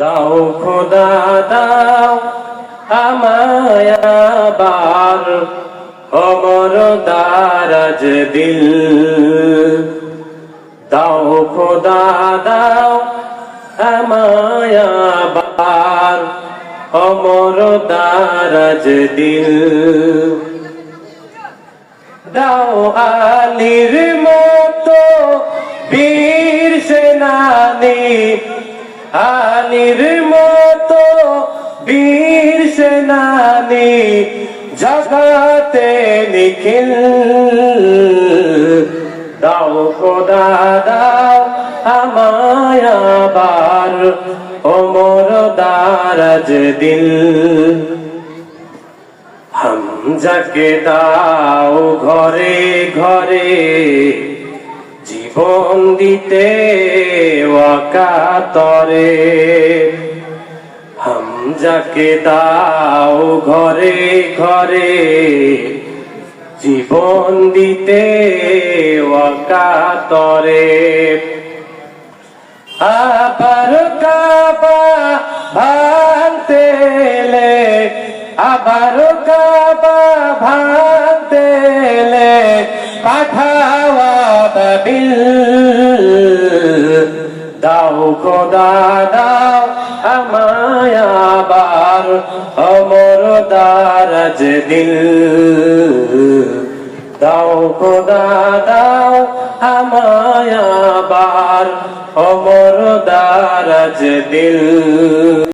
দাও খোদা, দাও আমায়াবার অমর দারাজ দিল। দাও খোদা, দাও আমায়াবার অমর দারাজ দিল। দাও আলির মতো বীর সেনানি আলির মতো বীর সেনানি জগাতে নিখিল। দাও খোদা দাও আমায়াবার ওমর দারাজ দিল। হামজাকে দাও ঘরে ঘরে জীবন দিতে ওয়াকাতরে। হামজাকে দাও ঘরে ঘরে। জীবন দিতে ওয়াকাতরে। আবার কাবা ভাঙতে আবার কাবা পাঠাওয়া বাবিল দাও খোদা, দাও আমায় আবার অমর দারাজ দিল। দাও খোদা, দাও অমর দারাজ দিল।